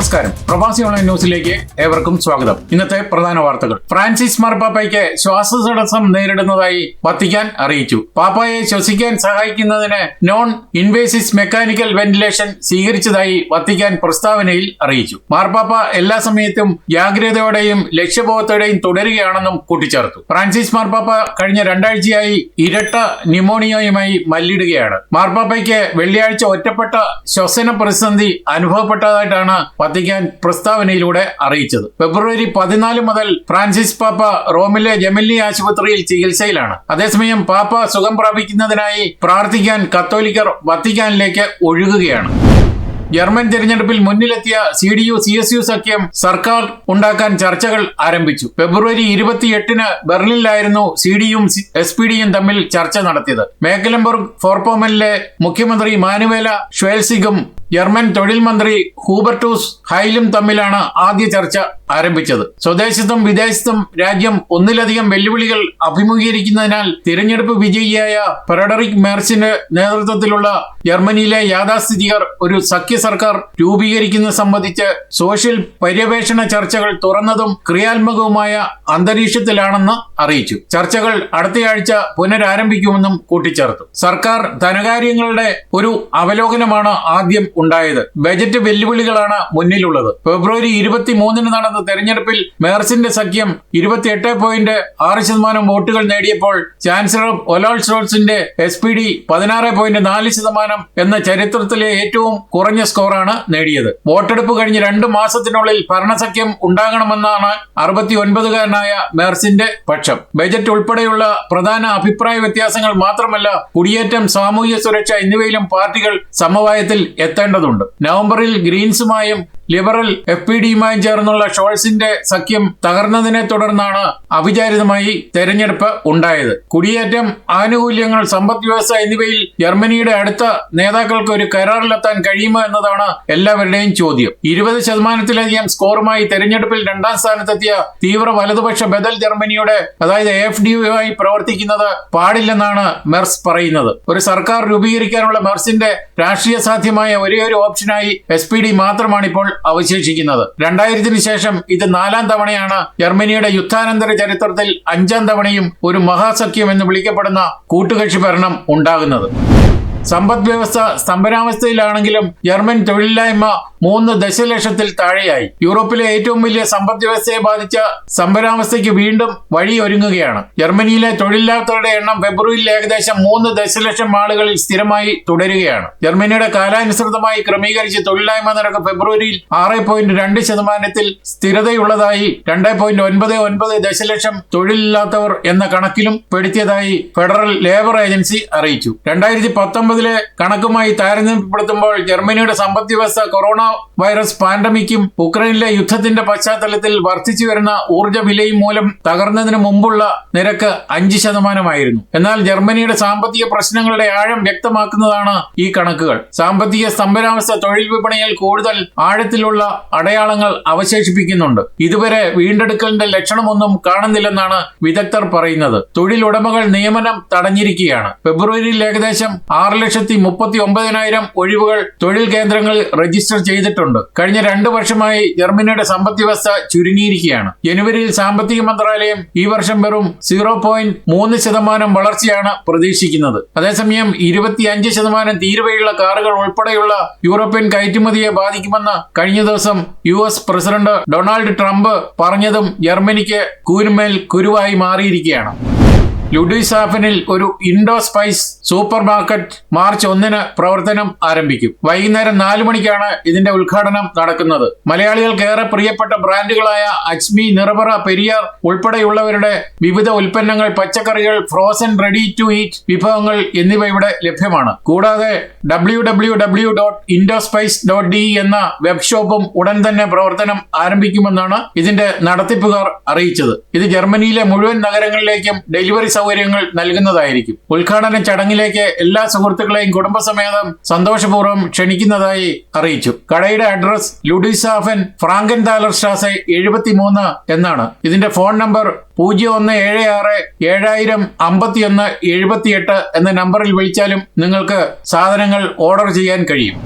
നമസ്കാരം. പ്രവാസി ഓൺലൈൻ ന്യൂസിലേക്ക് ഏവർക്കും സ്വാഗതം. ഇന്നത്തെ പ്രധാന വാർത്തകൾ. ഫ്രാൻസിസ് മാർപ്പാപ്പയ്ക്ക് ശ്വാസതടസ്സം നേരിടുന്നതായി വത്തിക്കാൻ അറിയിച്ചു. പാപ്പയെ ശ്വസിക്കാൻ സഹായിക്കുന്നതിന് നോൺ ഇൻവേസിസ് മെക്കാനിക്കൽ വെന്റിലേഷൻ സ്വീകരിച്ചതായി വത്തിക്കാൻ പ്രസ്താവനയിൽ അറിയിച്ചു. മാർപ്പാപ്പ എല്ലാ സമയത്തും ജാഗ്രതയോടെയും ലക്ഷ്യബോധത്തോടെയും തുടരുകയാണെന്നും കൂട്ടിച്ചേർത്തു. ഫ്രാൻസിസ് മാർപ്പാപ്പ കഴിഞ്ഞ രണ്ടാഴ്ചയായി ഇരട്ട ന്യൂമോണിയയുമായി മല്ലിടുകയാണ്. മാർപ്പാപ്പയ്ക്ക് വെള്ളിയാഴ്ച ഒറ്റപ്പെട്ട ശ്വസന പ്രതിസന്ധി അനുഭവപ്പെട്ടതായിട്ടാണ് വത്തിക്കാൻ പ്രസ്താവനയിലൂടെ അറിയിച്ചത്. ഫെബ്രുവരി പതിനാല് മുതൽ ഫ്രാൻസിസ് പാപ്പ റോമിലെ ജെമില്ലി ആശുപത്രിയിൽ ചികിത്സയിലാണ്. അതേസമയം പാപ്പ സുഖം പ്രാപിക്കുന്നതിനായി പ്രാർത്ഥിക്കാൻ കത്തോലിക്കർ വത്തിക്കാനിലേക്ക് ഒഴുകുകയാണ്. ജർമ്മൻ തിരഞ്ഞെടുപ്പിൽ മുന്നിലെത്തിയ C D U C S U സഖ്യം സർക്കാർ ഉണ്ടാക്കാൻ ചർച്ചകൾ ആരംഭിച്ചു. ഫെബ്രുവരി ഇരുപത്തിയെട്ടിന് ബെർലിനിലായിരുന്നു സി ഡിയും എസ് പി ഡിയും തമ്മിൽ ചർച്ച നടത്തിയത്. മേക്കലംബർഗ് ഫോർപോമനിലെ മുഖ്യമന്ത്രി മാനുവേല ഷ്വേൽസിഗും ജർമ്മൻ തൊഴിൽ മന്ത്രി ഹൂബർട്ടൂസ് ഹൈലും തമ്മിലാണ് ആദ്യ ചർച്ച ആരംഭിച്ചത്. സ്വദേശത്തും വിദേശത്തും രാജ്യം ഒന്നിലധികം വെല്ലുവിളികൾ അഭിമുഖീകരിക്കുന്നതിനാൽ തിരഞ്ഞെടുപ്പ് വിജയിയായ ഫ്രെഡറിക് മേർസിന്റെ നേതൃത്വത്തിലുള്ള ജർമ്മനിയിലെ യാഥാസ്ഥിതികർ ഒരു സഖ്യ സർക്കാർ രൂപീകരിക്കുന്നത് സംബന്ധിച്ച് സോഷ്യൽ പര്യവേഷണ ചർച്ചകൾ തുറന്നതും ക്രിയാത്മകവുമായ അന്തരീക്ഷത്തിലാണെന്ന് അറിയിച്ചു. ചർച്ചകൾ അടുത്തയാഴ്ച പുനരാരംഭിക്കുമെന്നും കൂട്ടിച്ചേർത്തു. സർക്കാർ ധനകാര്യങ്ങളുടെ ഒരു അവലോകനമാണ് ആദ്യം ഉണ്ടായത്. ബജറ്റ് വെല്ലുവിളികളാണ് മുന്നിലുള്ളത്. ഫെബ്രുവരി ഇരുപത്തി മൂന്നിന് നടന്ന തെരഞ്ഞെടുപ്പിൽ മേർസിന്റെ സഖ്യം ഇരുപത്തിയെട്ട് പോയിന്റ് ആറ് ശതമാനം വോട്ടുകൾ നേടിയപ്പോൾ ചാൻസലർ ഒലോൾ ഷോൾസിന്റെ എസ് പി ഡി പതിനാറ് പോയിന്റ് നാല് ശതമാനം എന്ന ചരിത്രത്തിലെ ഏറ്റവും കുറഞ്ഞ സ്കോറാണ് നേടിയത്. വോട്ടെടുപ്പ് കഴിഞ്ഞ് രണ്ട് മാസത്തിനുള്ളിൽ ഭരണസഖ്യം ഉണ്ടാകണമെന്നാണ് അറുപത്തി ഒൻപതുകാരനായ മേർസിന്റെ പക്ഷം. ബജറ്റ് ഉൾപ്പെടെയുള്ള പ്രധാന അഭിപ്രായ വ്യത്യാസങ്ങൾ മാത്രമല്ല കുടിയേറ്റം സാമൂഹ്യ സുരക്ഷ എന്നിവയിലും പാർട്ടികൾ സമവായത്തിൽ എത്തേണ്ടതുണ്ട് നവംബറിൽ ഗ്രീൻസുമായും ലിബറൽ എഫ് പി ഡിയുമായും ചേർന്നുള്ള ഷോൾസിന്റെ സഖ്യം തകർന്നതിനെ തുടർന്നാണ് അവിചാരിതമായി തെരഞ്ഞെടുപ്പ് ഉണ്ടായത്. കുടിയേറ്റം ആനുകൂല്യങ്ങൾ സമ്പദ് വ്യവസ്ഥ എന്നിവയിൽ ജർമ്മനിയുടെ അടുത്ത നേതാക്കൾക്ക് ഒരു കരാറിലെത്താൻ കഴിയുമോ എന്നതാണ് എല്ലാവരുടെയും ചോദ്യം. ഇരുപത് ശതമാനത്തിലധികം സ്കോറുമായി തെരഞ്ഞെടുപ്പിൽ രണ്ടാം സ്ഥാനത്തെത്തിയ തീവ്ര വലതുപക്ഷ ബദൽ ജർമ്മനിയുടെ അതായത് എഫ് ഡിയുമായി പ്രവർത്തിക്കുന്നത് പാടില്ലെന്നാണ് മെർസ് പറയുന്നത്. ഒരു സർക്കാർ രൂപീകരിക്കാനുള്ള മെർസിന്റെ രാഷ്ട്രീയ സാധ്യമായ ഒരേ ഒരു ഓപ്ഷനായി എസ് മാത്രമാണ് ഇപ്പോൾ അവശേഷിക്കുന്നത്. രണ്ടായിരത്തിന് ശേഷം ഇത് നാലാം തവണയാണ് ജർമ്മനിയുടെ യുദ്ധാനന്തര ചരിത്രത്തിൽ അഞ്ചാം തവണയും ഒരു മഹാസഖ്യം എന്ന് വിളിക്കപ്പെടുന്ന കൂട്ടുകക്ഷി ഭരണം ഉണ്ടാകുന്നത്. സമ്പദ് വ്യവസ്ഥ സ്തംഭനാവസ്ഥയിലാണെങ്കിലും ജർമ്മൻ തൊഴിലില്ലായ്മ മൂന്ന് ദശലക്ഷത്തിൽ താഴെയായി. യൂറോപ്പിലെ ഏറ്റവും വലിയ സമ്പദ് വ്യവസ്ഥയെ ബാധിച്ച സ്തംഭനാവസ്ഥയ്ക്ക് വീണ്ടും വഴിയൊരുങ്ങുകയാണ് ജർമ്മനിയിലെ തൊഴിലില്ലാത്തവരുടെ എണ്ണം ഫെബ്രുവരിയിൽ ഏകദേശം മൂന്ന് ദശലക്ഷം ആളുകളിൽ സ്ഥിരമായി തുടരുകയാണ്. ജർമ്മനിയുടെ കാലാനുസൃതമായി ക്രമീകരിച്ച് തൊഴിലില്ലായ്മ നിരക്ക് ഫെബ്രുവരിയിൽ ആറ് പോയിന്റ് രണ്ട് ശതമാനത്തിൽ സ്ഥിരതയുള്ളതായി രണ്ട് പോയിന്റ് ഒൻപത് ഒൻപത് ദശലക്ഷം തൊഴിലില്ലാത്തവർ എന്ന കണക്കിലും പെടുത്തിയതായി ഫെഡറൽ ലേബർ ഏജൻസി അറിയിച്ചു. രണ്ടായിരത്തി പത്തൊമ്പതിലെ കണക്കുമായി താരതമ്യപ്പെടുത്തുമ്പോൾ ജർമ്മനിയുടെ സമ്പദ് വ്യവസ്ഥ കൊറോണ വൈറസ് പാൻഡമിക്കും ഉക്രൈനിലെ യുദ്ധത്തിന്റെ പശ്ചാത്തലത്തിൽ വർദ്ധിച്ചു വരുന്ന ഊർജ വിലയും മൂലം തകർന്നതിന് മുമ്പുള്ള നിരക്ക് അഞ്ച് ശതമാനമായിരുന്നു. എന്നാൽ ജർമ്മനിയുടെ സാമ്പത്തിക പ്രശ്നങ്ങളുടെ ആഴം വ്യക്തമാക്കുന്നതാണ് ഈ കണക്കുകൾ. സാമ്പത്തിക സ്തംഭനാവസ്ഥ തൊഴിൽ വിപണിയിൽ കൂടുതൽ ആഴത്തിലുള്ള അടയാളങ്ങൾ അവശേഷിപ്പിക്കുന്നുണ്ട്. ഇതുവരെ വീണ്ടെടുക്കലിന്റെ ലക്ഷണമൊന്നും കാണുന്നില്ലെന്നാണ് വിദഗ്ധർ പറയുന്നത്. തൊഴിലുടമകൾ നിയമനം തടഞ്ഞിരിക്കുകയാണ്. ഫെബ്രുവരിയിൽ ഏകദേശം ആറ് ലക്ഷത്തി മുപ്പത്തി ഒമ്പതിനായിരം ഒഴിവുകൾ തൊഴിൽ കേന്ദ്രങ്ങളിൽ രജിസ്റ്റർ ചെയ്തിട്ടുണ്ട്. കഴിഞ്ഞ രണ്ടു വർഷമായി ജർമ്മനിയുടെ സമ്പദ് വ്യവസ്ഥ ചുരുങ്ങിയിരിക്കുകയാണ്. ജനുവരിയിൽ സാമ്പത്തിക മന്ത്രാലയം ഈ വർഷം വെറും സീറോ പോയിന്റ് മൂന്ന് ശതമാനം വളർച്ചയാണ് പ്രതീക്ഷിക്കുന്നത്. അതേസമയം ഇരുപത്തിയഞ്ച് ശതമാനം തീരുവയുള്ള കാറുകൾ ഉൾപ്പെടെയുള്ള യൂറോപ്യൻ കയറ്റുമതിയെ ബാധിക്കുമെന്ന് കഴിഞ്ഞ ദിവസം U S president Donald Trump പറഞ്ഞതും ജർമ്മനിക്ക് കൂരുമേൽ കുരുവായി മാറിയിരിക്കുകയാണ്. ലുഡിസാഫനിൽ ഒരു Indo spice supermarket March ഒന്നിന് പ്രവർത്തനം ആരംഭിക്കും. വൈകുന്നേരം നാലു മണിക്കാണ് ഇതിന്റെ ഉദ്ഘാടനം നടക്കുന്നത്. മലയാളികൾക്ക് ഏറെ പ്രിയപ്പെട്ട ബ്രാൻഡുകളായ അജ്മി നിറബറ പെരിയാർ ഉൾപ്പെടെയുള്ളവരുടെ വിവിധ ഉൽപ്പന്നങ്ങൾ പച്ചക്കറികൾ ഫ്രോസൺ റെഡി ടു ഈറ്റ് വിഭവങ്ങൾ എന്നിവ ഇവിടെ ലഭ്യമാണ്. കൂടാതെ ഡബ്ല്യു ഡോട്ട് ഡോട്ട് ഡി എന്ന വെബ് ഷോപ്പും ഉടൻ തന്നെ പ്രവർത്തനം ആരംഭിക്കുമെന്നാണ് ഇതിന്റെ നടത്തിപ്പുകാർ അറിയിച്ചത്. ഇത് ജർമ്മനിയിലെ മുഴുവൻ നഗരങ്ങളിലേക്കും ഡെലിവറി സൗകര്യങ്ങൾ നൽകുന്നതായിരിക്കും. ഉദ്ഘാടന ചടങ്ങിലേക്ക് എല്ലാ സുഹൃത്തുക്കളെയും കുടുംബസമേതം സന്തോഷപൂർവം ക്ഷണിക്കുന്നതായി അറിയിച്ചു. കടയുടെ അഡ്രസ് ലുഡിസാഫൻ ഫ്രാങ്കൻ താലർ ഷാസെ എഴുപത്തിമൂന്ന് എന്നാണ്. ഇതിന്റെ ഫോൺ നമ്പർ പൂജ്യം ഒന്ന് ഏഴ് ആറ് ഏഴായിരം അമ്പത്തിയൊന്ന് എഴുപത്തിയെട്ട് എന്ന നമ്പറിൽ വിളിച്ചാലും നിങ്ങൾക്ക് സാധനങ്ങൾ ഓർഡർ ചെയ്യാൻ കഴിയും.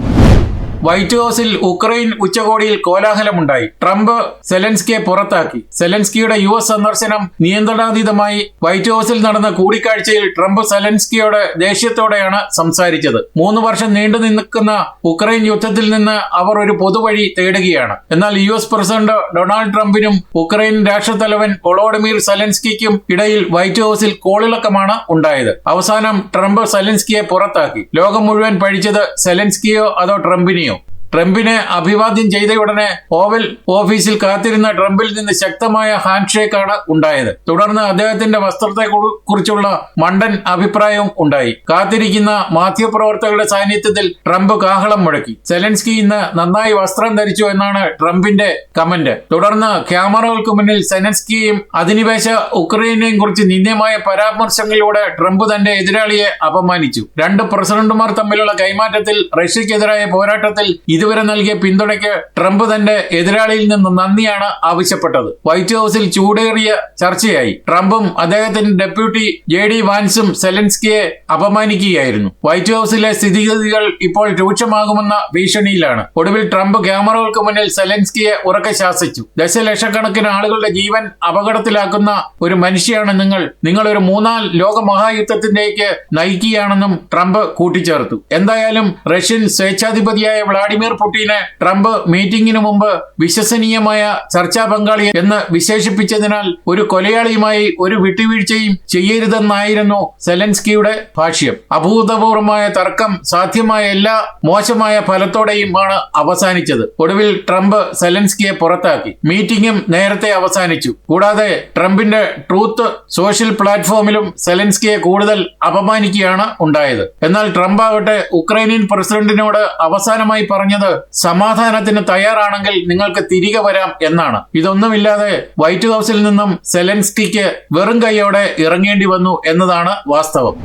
വൈറ്റ് ഹൌസിൽ ഉക്രൈൻ ഉച്ചകോടിയിൽ കോലാഹലമുണ്ടായി. ട്രംപ് സെലൻസ്കിയെ പുറത്താക്കി. സെലൻസ്കിയുടെ യു എസ് സന്ദർശനം നിയന്ത്രണാതീതമായി. വൈറ്റ് ഹൌസിൽ നടന്ന കൂടിക്കാഴ്ചയിൽ ട്രംപ് സെലൻസ്കിയോട് ദേഷ്യത്തോടെയാണ് സംസാരിച്ചത്. മൂന്ന് വർഷം നീണ്ടു നിൽക്കുന്ന ഉക്രൈൻ യുദ്ധത്തിൽ നിന്ന് അവർ ഒരു പൊതുവഴി തേടുകയാണ്. എന്നാൽ യു എസ് പ്രസിഡന്റ് ഡൊണാൾഡ് ട്രംപിനും ഉക്രൈൻ രാഷ്ട്രത്തലവൻ ഒളോഡമീർ സെലൻസ്കിക്കും ഇടയിൽ വൈറ്റ് ഹൌസിൽ കോളിളക്കമാണ് ഉണ്ടായത്. അവസാനം ട്രംപ് സെലൻസ്കിയെ പുറത്താക്കി. ലോകം മുഴുവൻ പഴിച്ചത് സെലൻസ്കിയോ അതോ ട്രംപിനെയോ? ട്രംപിനെ അഭിവാദ്യം ചെയ്ത ഉടനെ ഓവൽ ഓഫീസിൽ കാത്തിരുന്ന ട്രംപിൽ നിന്ന് ശക്തമായ ഹാൻഡ്ഷേക്കാണ് ഉണ്ടായത്. തുടർന്ന് അദ്ദേഹത്തിന്റെ വസ്ത്രത്തെ കുറിച്ചുള്ള മണ്ടൻ അഭിപ്രായവും ഉണ്ടായി. കാത്തിരിക്കുന്ന മാധ്യമപ്രവർത്തകരുടെ സാന്നിധ്യത്തിൽ ട്രംപ് കാഹളം മുഴക്കി. സെലൻസ്കി ഇന്ന് നന്നായി വസ്ത്രം ധരിച്ചു എന്നാണ് ട്രംപിന്റെ കമന്റ്. തുടർന്ന് ക്യാമറകൾക്ക് മുന്നിൽ സെലൻസ്കിയും അധിനിവേശ ഉക്രൈനെയും കുറിച്ച് നിന്ദ്യമായ പരാമർശങ്ങളിലൂടെ ട്രംപ് തന്റെ എതിരാളിയെ അപമാനിച്ചു. രണ്ട് പ്രസിഡന്റുമാർ തമ്മിലുള്ള കൈമാറ്റത്തിൽ റഷ്യക്കെതിരായ പോരാട്ടത്തിൽ ഇതുവരെ നൽകിയ പിന്തുണയ്ക്ക് ട്രംപ് തന്റെ എതിരാളിയിൽ നിന്ന് നന്ദിയാണ് ആവശ്യപ്പെട്ടത്. വൈറ്റ് ഹൌസിൽ ചൂടേറിയ ചർച്ചയായി. ട്രംപും അദ്ദേഹത്തിന്റെ ഡെപ്യൂട്ടി ജെ ഡി വാൻസും സെലൻസ്കിയെ അപമാനിക്കുകയായിരുന്നു. വൈറ്റ് ഹൌസിലെ സ്ഥിതിഗതികൾ ഇപ്പോൾ രൂക്ഷമാകുമെന്ന ഭീഷണിയിലാണ്. ഒടുവിൽ ട്രംപ് ക്യാമറകൾക്ക് മുന്നിൽ സെലൻസ്കിയെ ഉറക്കെ ശാസിച്ചു. ദശലക്ഷക്കണക്കിന് ആളുകളുടെ ജീവൻ അപകടത്തിലാക്കുന്ന ഒരു മനുഷ്യയാണ് നിങ്ങൾ. നിങ്ങൾ ഒരു മൂന്നാം ലോക മഹായുദ്ധത്തിലേക്ക് നയിക്കുകയാണെന്നും ട്രംപ് കൂട്ടിച്ചേർത്തു. എന്തായാലും റഷ്യൻ സ്വേച്ഛാധിപതിയായ വ്ളാഡിമിർ പുടിനെ ട്രംപ് മീറ്റിംഗിന് മുമ്പ് വിശ്വസനീയമായ ചർച്ചാ പങ്കാളി എന്ന് വിശേഷിപ്പിച്ചതിനാൽ ഒരു കൊലയാളിയുമായി ഒരു വിട്ടുവീഴ്ചയും ചെയ്യരുതെന്നായിരുന്നു സെലൻസ്കിയുടെ ഭാഷ്യം. അഭൂതപൂർവമായ തർക്കം സാധ്യമായ എല്ലാ മോശമായ ഫലത്തോടെയുമാണ് അവസാനിച്ചത്. ഒടുവിൽ ട്രംപ് സെലൻസ്കിയെ പുറത്താക്കി. മീറ്റിംഗും നേരത്തെ അവസാനിച്ചു. കൂടാതെ ട്രംപിന്റെ ട്രൂത്ത് സോഷ്യൽ പ്ലാറ്റ്ഫോമിലും സെലൻസ്കിയെ കൂടുതൽ അപമാനിക്കുകയാണ് ഉണ്ടായത്. എന്നാൽ ട്രംപ് ആകട്ടെ ഉക്രൈനിയൻ പ്രസിഡന്റിനോട് അവസാനമായി പറഞ്ഞത് സമാധാനത്തിന് തയ്യാറാണെങ്കിൽ നിങ്ങൾക്ക് തിരികെ വരാം എന്നാണ്. ഇതൊന്നുമില്ലാതെ വൈറ്റ് ഹൗസിൽ നിന്നും സെലൻസ്കിക്ക് വെറും കൈയോടെ ഇറങ്ങേണ്ടി വന്നു എന്നതാണ് വാസ്തവം.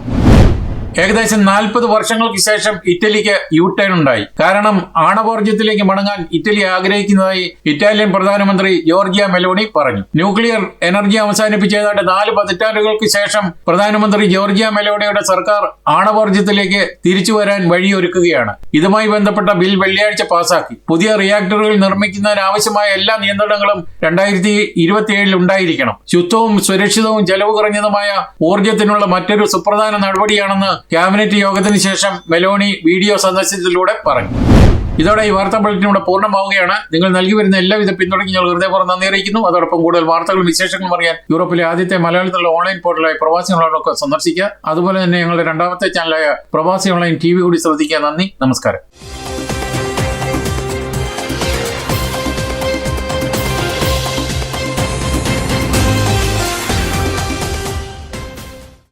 ഏകദേശം നാൽപ്പത് വർഷങ്ങൾക്ക് ശേഷം ഇറ്റലിക്ക് യു ടേൺ ഉണ്ടായി. കാരണം ആണവോർജത്തിലേക്ക് മടങ്ങാൻ ഇറ്റലി ആഗ്രഹിക്കുന്നതായി ഇറ്റാലിയൻ പ്രധാനമന്ത്രി ജോർജിയ മെലോണി പറഞ്ഞു. ന്യൂക്ലിയർ എനർജി അവസാനിപ്പിച്ച ഏതാണ്ട് നാല് പതിറ്റാണ്ടുകൾക്ക് ശേഷം പ്രധാനമന്ത്രി ജോർജിയ മെലോണിയുടെ സർക്കാർ ആണവോർജത്തിലേക്ക് തിരിച്ചു വരാൻ വഴിയൊരുക്കുകയാണ്. ഇതുമായി ബന്ധപ്പെട്ട ബിൽ വെള്ളിയാഴ്ച പാസാക്കി. പുതിയ റിയാക്ടറുകൾ നിർമ്മിക്കുന്നതിന് ആവശ്യമായ എല്ലാ നിയന്ത്രണങ്ങളും രണ്ടായിരത്തി ഇരുപത്തിയേഴിൽ ഉണ്ടായിരിക്കണം. ശുദ്ധവും സുരക്ഷിതവും ചെലവ് കുറഞ്ഞതുമായ ഊർജത്തിനുള്ള മറ്റൊരു സുപ്രധാന നടപടിയാണെന്ന് ക്യാബിനറ്റ് യോഗത്തിന് ശേഷം മെലോണി വീഡിയോ സന്ദർശനത്തിലൂടെ പറഞ്ഞു. ഇതോടെ ഈ വാർത്താ ബുള്ളറ്റിൻ പൂർണമാവുകയാണ്. നിങ്ങൾ നൽകി വരുന്ന എല്ലാവിധ പിന്തുണയ്ക്കും ഞങ്ങൾ ഹൃദയപൂർവം നന്ദി അറിയിക്കുന്നു. അതോടൊപ്പം കൂടുതൽ വാർത്തകളും വിശേഷങ്ങളും അറിയാൻ യൂറോപ്പിലെ ആദ്യത്തെ മലയാളത്തിലുള്ള ഓൺലൈൻ പോർട്ടലായ പ്രവാസി ഓൺലൈനൊക്കെ സന്ദർശിക്കുക. അതുപോലെ തന്നെ ഞങ്ങളുടെ രണ്ടാമത്തെ ചാനലായ പ്രവാസി ഓൺലൈൻ ടി കൂടി ശ്രദ്ധിക്കുക. നന്ദി. നമസ്കാരം.